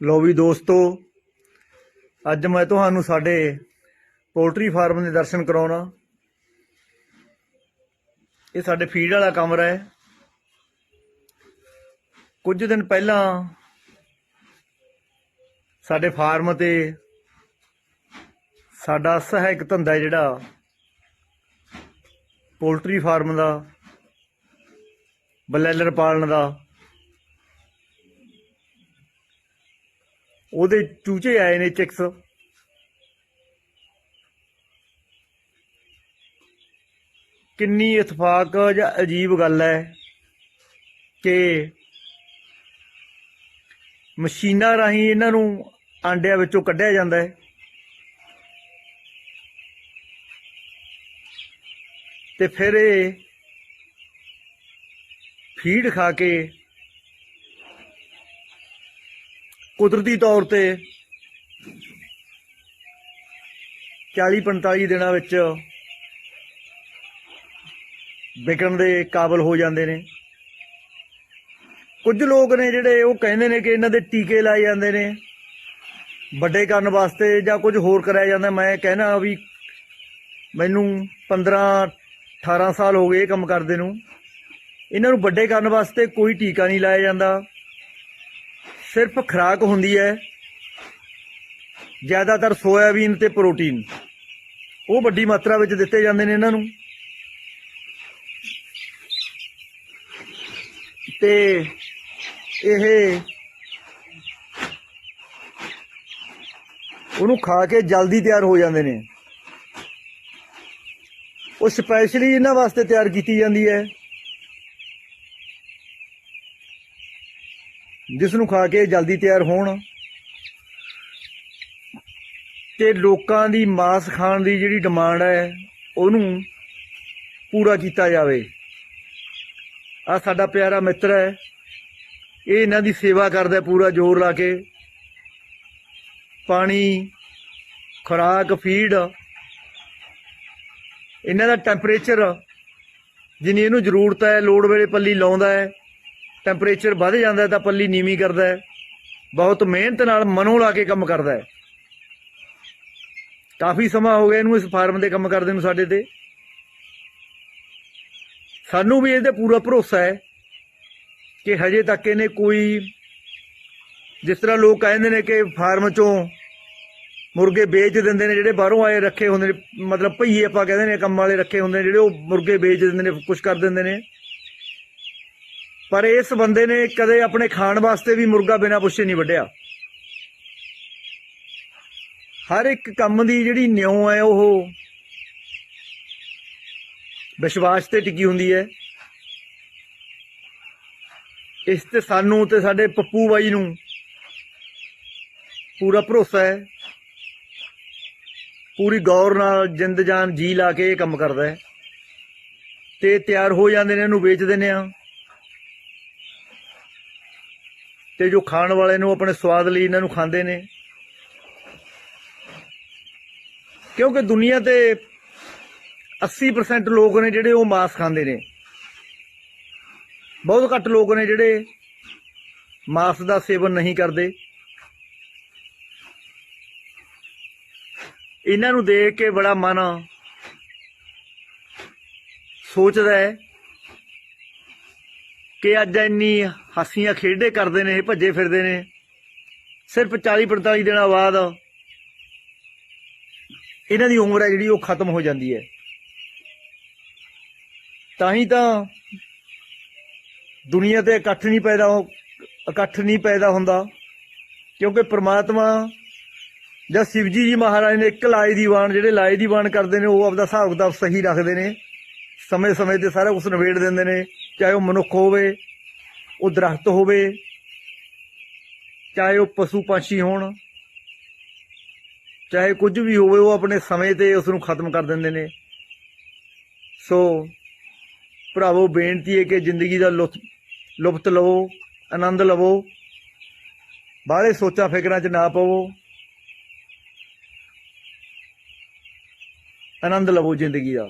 ਲੋ ਵੀ ਦੋਸਤੋ, ਅੱਜ ਮੈਂ ਤੁਹਾਨੂੰ ਸਾਡੇ ਪੋਲਟਰੀ ਫਾਰਮ ਦੇ ਦਰਸ਼ਨ ਕਰਾਉਣਾ। ਇਹ ਸਾਡੇ ਫੀਡ ਵਾਲਾ ਕਮਰਾ ਹੈ। ਕੁਝ ਦਿਨ ਪਹਿਲਾਂ ਸਾਡੇ ਫਾਰਮ ਤੇ ਸਾਡਾ ਸਹਾਇਕ ਧੰਦਾ ਜਿਹੜਾ ਪੋਲਟਰੀ ਫਾਰਮ ਦਾ, ਬਲੈਲਰ ਪਾਲਣ ਦਾ। ਉਹਦੇ ਚੂਚੇ ਆਏ ਨੇ ਚਿਕਸ। ਕਿੰਨੀ ਇਤਫਾਕ ਜਾਂ ਅਜੀਬ ਗੱਲ ਹੈ ਕਿ ਮਸ਼ੀਨਾਂ ਰਾਹੀਂ ਇਹਨਾਂ ਨੂੰ ਆਂਡਿਆਂ ਵਿੱਚੋਂ ਕੱਢਿਆ ਜਾਂਦਾ ਹੈ। ਤੇ ਫਿਰ ਇਹ ਫੀਡ ਖਾ ਕੇ ਕੁਦਰਤੀ ਤੌਰ ਤੇ 40 45 ਦਿਨਾਂ ਵਿੱਚ ਵਿਕਣ ਦੇ ਕਾਬਲ ਹੋ ਜਾਂਦੇ ਨੇ। ਕੁਝ ਲੋਕ ਨੇ ਜਿਹੜੇ ਉਹ ਕਹਿੰਦੇ ਨੇ ਕਿ ਇਹਨਾਂ ਦੇ ਟੀਕੇ ਲਾਏ ਜਾਂਦੇ ਨੇ। ਵੱਡੇ ਕਰਨ ਵਾਸਤੇ ਜਾਂ ਕੁਝ ਹੋਰ ਕਰਾਇਆ ਜਾਂਦਾ। ਮੈਂ ਕਹਿਣਾ ਵੀ ਮੈਨੂੰ 15 18 ਸਾਲ ਹੋ ਗਏ ਇਹ ਕੰਮ ਕਰਦੇ ਨੂੰ। ਇਹਨਾਂ ਨੂੰ ਵੱਡੇ ਕਰਨ ਵਾਸਤੇ ਕੋਈ ਟੀਕਾ ਨਹੀਂ ਲਾਇਆ ਜਾਂਦਾ। ਸਿਰਫ ਖੁਰਾਕ ਹੁੰਦੀ ਹੈ, ਜ਼ਿਆਦਾਤਰ ਸੋਇਆਬੀਨ ਤੇ ਪ੍ਰੋਟੀਨ। ਉਹ ਵੱਡੀ ਮਾਤਰਾ ਵਿੱਚ ਦਿੱਤੇ ਜਾਂਦੇ ਨੇ ਇਹਨਾਂ ਨੂੰ। ਤੇ ਇਹ ਉਹਨੂੰ ਖਾ ਕੇ ਜਲਦੀ ਤਿਆਰ ਹੋ ਜਾਂਦੇ ਨੇ। ਉਹ ਸਪੈਸ਼ਲੀ ਇਹਨਾਂ ਵਾਸਤੇ ਤਿਆਰ ਕੀਤੀ ਜਾਂਦੀ ਹੈ। ਜਿਸ ਨੂੰ ਖਾ ਕੇ ਜਲਦੀ ਤਿਆਰ ਹੋਣ ਤੇ ਲੋਕਾਂ ਦੀ ਮਾਸ ਖਾਣ ਦੀ ਜਿਹੜੀ ਡਿਮਾਂਡ ਹੈ, ਉਹਨੂੰ ਪੂਰਾ ਕੀਤਾ ਜਾਵੇ। ਆ ਸਾਡਾ ਪਿਆਰਾ ਮਿੱਤਰ ਹੈ। ਇਹ ਇਹਨਾਂ ਦੀ ਸੇਵਾ ਕਰਦਾ ਪੂਰਾ ਜ਼ੋਰ ਲਾ ਕੇ। ਪਾਣੀ, ਖੁਰਾਕ, ਫੀਡ, ਇਹਨਾਂ ਦਾ ਟੈਂਪਰੇਚਰ, ਜਿੰਨੀ ਇਹਨੂੰ ਜ਼ਰੂਰਤ ਹੈ, ਲੋੜ ਵੇਲੇ ਪੱਲੀ ਲਾਉਂਦਾ ਹੈ ਟੈਂਪਰੇਚਰ ਵੱਧ ਜਾਂਦਾ ਤਾਂ ਪੱਲੀ ਨੀਵੀਂ ਕਰਦਾ ਹੈ। ਬਹੁਤ ਮਿਹਨਤ ਨਾਲ ਮਨੋਂ ਲਾ ਕੇ ਕੰਮ ਕਰਦਾ ਹੈ। ਕਾਫੀ ਸਮਾਂ ਹੋ ਗਿਆ ਇਹਨੂੰ ਇਸ ਫਾਰਮ ਦੇ ਕੰਮ ਕਰਦੇ ਨੂੰ ਸਾਡੇ ਤੇ। ਸਾਨੂੰ ਵੀ ਇਹਦੇ ਪੂਰਾ ਭਰੋਸਾ ਹੈ ਕਿ ਹਜੇ ਤੱਕ ਇਹਨੇ ਕੋਈ ਜਿਸ ਤਰ੍ਹਾਂ ਲੋਕ ਕਹਿੰਦੇ ਨੇ ਕਿ ਫਾਰਮ ਚੋਂ ਮੁਰਗੇ ਵੇਚ ਦਿੰਦੇ ਨੇ, ਜਿਹੜੇ ਬਾਹਰੋਂ ਆਏ ਰੱਖੇ ਹੁੰਦੇ ਨੇ, ਮਤਲਬ ਭਈਏ ਆਪਾਂ ਕਹਿੰਦੇ ਨੇ ਕੰਮ ਵਾਲੇ ਰੱਖੇ ਹੁੰਦੇ ਨੇ, ਜਿਹੜੇ ਉਹ ਮੁਰਗੇ ਵੇਚ ਦਿੰਦੇ ਨੇ ਕੁਝ ਕਰ ਦਿੰਦੇ ਨੇ। ਪਰ ਇਸ ਬੰਦੇ ਨੇ ਕਦੇ ਆਪਣੇ ਖਾਣ ਵਾਸਤੇ ਵੀ ਮੁਰਗਾ ਬਿਨਾਂ ਪੁੱਛੇ ਨਹੀਂ ਵੱਢਿਆ। ਹਰ ਇੱਕ ਕੰਮ ਦੀ ਜਿਹੜੀ ਨਿਉ ਹੈ ਉਹ ਵਿਸ਼ਵਾਸ ਤੇ ਟਿਕੀ ਹੁੰਦੀ ਹੈ। ਇਸ ਤੇ ਸਾਨੂੰ ਤੇ ਸਾਡੇ ਪੱਪੂ ਬਾਈ ਨੂੰ ਪੂਰਾ ਭਰੋਸਾ ਹੈ। ਪੂਰੀ ਗੌਰ ਨਾਲ ਜਿੰਦ ਜਾਨ ਜੀ ਲਾ ਕੇ ਇਹ ਕੰਮ ਕਰਦਾ ਹੈ। ਤੇ ਤਿਆਰ ਹੋ ਜਾਂਦੇ ਨੇ, ਇਹਨੂੰ ਵੇਚ ਦਿੰਦੇ ਆ। ਤੇ ਜੋ ਖਾਣ ਵਾਲੇ ਨੂੰ ਆਪਣੇ ਸਵਾਦ ਲਈ ਇਹਨਾਂ ਨੂੰ ਖਾਂਦੇ ਨੇ। ਕਿਉਂਕਿ ਦੁਨੀਆ ਤੇ 80% ਲੋਕ ਨੇ ਜਿਹੜੇ ਉਹ ਮਾਸ ਖਾਂਦੇ ਨੇ। ਬਹੁਤ ਘੱਟ ਲੋਕ ਨੇ ਜਿਹੜੇ ਮਾਸ ਦਾ ਸੇਵਨ ਨਹੀਂ ਕਰਦੇ। ਇਹਨਾਂ ਨੂੰ ਦੇਖ ਕੇ ਬੜਾ ਮਨ ਸੋਚਦਾ ਹੈ ਕਿ ਅੱਜ ਇੰਨੀ ਹਾਸੀਆਂ ਖੇਡੇ ਕਰਦੇ ਨੇ ਇਹ ਭੱਜੇ ਫਿਰਦੇ ਨੇ। ਸਿਰਫ 40 45 ਦਿਨਾਂ ਬਾਅਦ ਇਹਨਾਂ ਦੀ ਉਮਰ ਹੈ ਜਿਹੜੀ ਉਹ ਖਤਮ ਹੋ ਜਾਂਦੀ ਹੈ। ਤਾਂ ਹੀ ਤਾਂ ਦੁਨੀਆ ਤੇ ਇਕੱਠ ਨਹੀਂ ਪੈਦਾ ਹੋ- ਇਕੱਠ ਨਹੀਂ ਪੈਦਾ ਹੁੰਦਾ, ਕਿਉਂਕਿ ਪ੍ਰਮਾਤਮਾ ਜਾਂ ਸ਼ਿਵਜੀ ਜੀ ਮਹਾਰਾਜ ਨੇ ਇੱਕ ਲਾਏ ਦੀ ਬਾਣ ਜਿਹੜੇ ਲਾਏ ਦੀ ਬਾਣ ਕਰਦੇ ਨੇ, ਉਹ ਆਪਦਾ ਹਿਸਾਬ ਕਿਤਾਬ ਸਹੀ ਰੱਖਦੇ ਨੇ। ਸਮੇਂ ਸਮੇਂ ਤੇ ਸਾਰਾ ਕੁਝ ਨਿਬੇੜ ਦਿੰਦੇ ਨੇ। ਚਾਹੇ ਉਹ ਮਨੁੱਖ ਹੋਵੇ, ਉਹ ਦਰਖਤ ਹੋਵੇ, ਚਾਹੇ ਉਹ ਪਸ਼ੂ ਪੰਛੀ ਹੋਣ, ਚਾਹੇ ਕੁਝ ਵੀ ਹੋਵੇ, ਉਹ ਆਪਣੇ ਸਮੇਂ ਤੇ ਉਸ ਨੂੰ ਖਤਮ ਕਰ ਦਿੰਦੇ ਨੇ। ਸੋ ਭਰਾਵੋ, ਬੇਨਤੀ ਹੈ ਕਿ ਜ਼ਿੰਦਗੀ ਦਾ ਲੁਤਫ ਲੁਪਤ ਲਵੋ, ਆਨੰਦ ਲਵੋ, ਬਾਹਲੇ ਸੋਚਾਂ ਫਿਕਰਾਂ 'ਚ ਨਾ ਪਵੋ। ਆਨੰਦ ਲਵੋ ਜ਼ਿੰਦਗੀ ਦਾ।